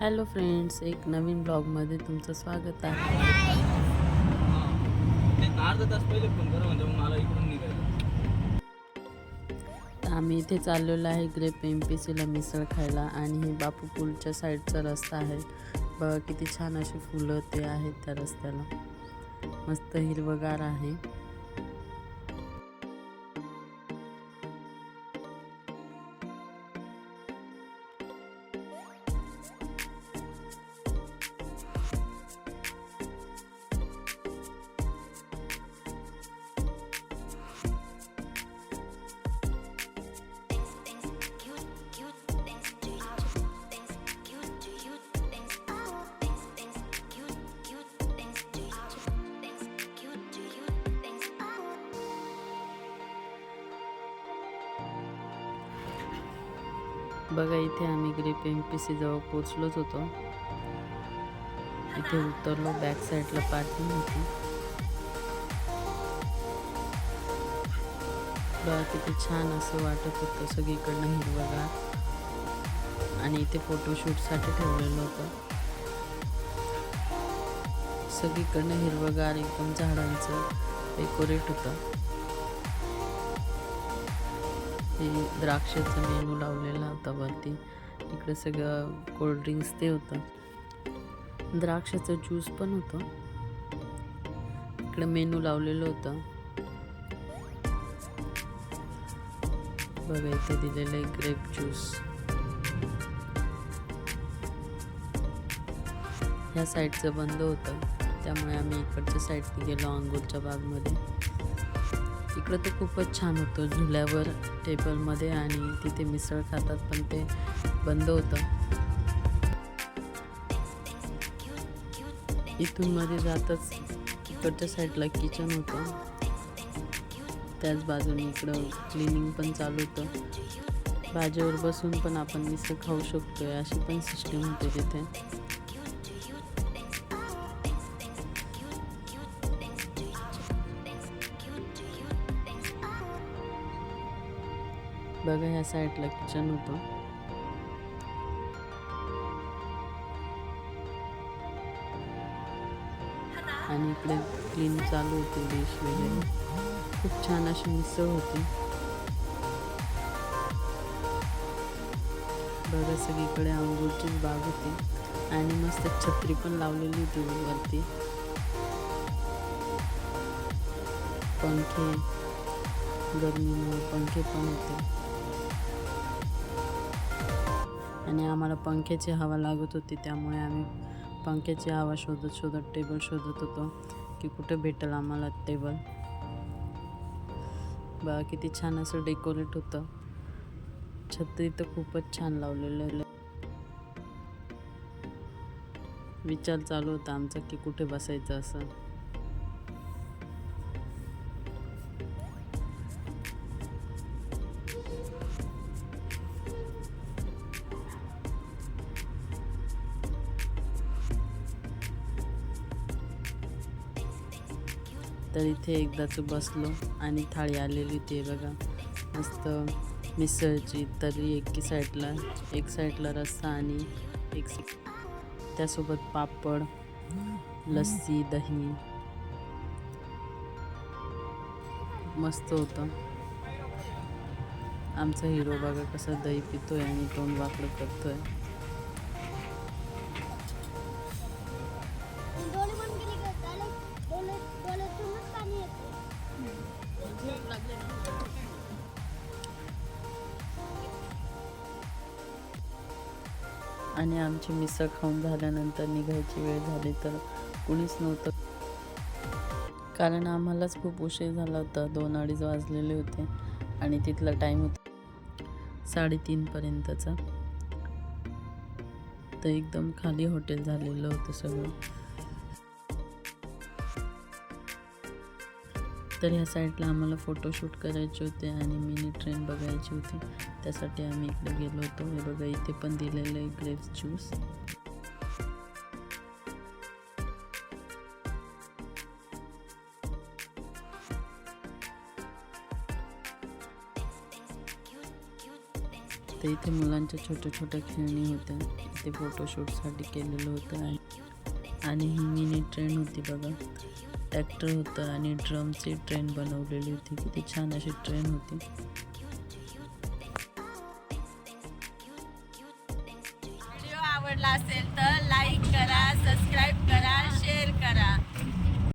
Hello friends एक नवीन ब्लॉगमध्ये तुमचं स्वागत आहे. आम्ही इथे चाललेलो आहे ग्रेप एम पी सीला मिसळ खायला आणि हे बापू पूलच्या साईडचा रस्ता आहे. बघा किती छान अशी फुलं ते आहेत त्या रस्त्याला. मस्त हिरवगार आहे. बघा इथे आम्ही ग्रीप एम पी सी जवळ पोचलोच होतो. इथे उतरलो बॅक साईडला पार्किंग होती. बघा किती छान असं वाटत होतं सगळीकडनं हिरवगार. आणि इथे फोटोशूटसाठी ठेवलेलं होतं. सगळीकडनं हिरवगार एकदम झाडांचं डेकोरेट होतं. ते द्राक्षाचं मेनू लावलेला होता वरती. इकडे सगळं कोल्ड्रिंक्स ते होतं. द्राक्षाचं ज्यूस पण होतं. इकडे मेनू लावलेलं होतं. बघा इथे दिलेलं आहे ग्रेप ज्यूस ह्या साईडचं बंद होतं. त्यामुळे आम्ही इकडच्या साईडने गेलो अंगूरच्या बागमध्ये. इकडं तर खूपच छान होतं. झुल्यावर टेबलमध्ये आणि तिथे मिसळ खातात पण ते बंद होतं. इथून मध्ये जातच इकडच्या साईडला किचन होतं. त्याच बाजूने इकडं क्लिनिंग पण चालू होतं. बाजेवर बसून पण आपण मिसळ खाऊ शकतोय अशी पण सिस्टीम होते तिथे. बघा ह्या साईडला किचन होतं. आणि इकडे क्लीन चालू होती डिश वगैरे. खूप छान अशी मिसळ होती. बघा सगळीकडे अंगूरचीच बाग होती. आणि मस्त छत्री पण लावलेली होती वरती. पंखे गरमीमुळे पंखे पण होते. आणि आम्हाला पंख्याची हवा लागत होती त्यामुळे आम्ही पंख्याची हवा शोधत शोधत टेबल शोधत होतो की कुठे भेटेल आम्हाला टेबल बघा किती छान असं डेकोरेट होतं. छत्री तर खूपच छान लावलेलं विचार चालू होता आमचा की कुठे बसायचं असं. तर इथे एकदाचं बसलो आणि थाळी आलेली ते बघा. मस्त मिसळची तरी एकी साईडला एक साईडला रस्सा आणि एक त्यासोबत पापड लस्सी दही. मस्त होतं. आमचा हिरो बघा कसा दही पितोय आणि तोंड वाकडं करतोय. आणि आमची मिसळ खाऊन झाल्यानंतर निघायची वेळ झाली तर कुणीच नव्हतं. कारण आम्हालाच खूप उशीर झाला होता. दोन अडीच वाजलेले होते आणि तिथला टाईम होता साडेतीनपर्यंतचा तर एकदम खाली हॉटेल झालेलं होतं सगळं. तर ह्या साईडला आम्हाला फोटोशूट करायचे होते आणि मिनी ट्रेन बघायची होती. त्यासाठी आम्ही इकडे गेलो होतो. हे बघा इथे पण दिलेलं आहे ग्रेप्स ज्यूस. तर इथे मुलांच्या छोट्या छोट्या खेळणी होत्या. इथे फोटोशूटसाठी केलेलं होतं. आणि आणि ही मिनी ट्रेन होती बघा. ट्रॅक्टर होतं आणि ड्रमची ट्रेन बनवलेली होती. किती छान अशी ट्रेन होती. व्हिडिओ आवडला असेल तर लाईक करा सबस्क्राईब करा शेअर करा.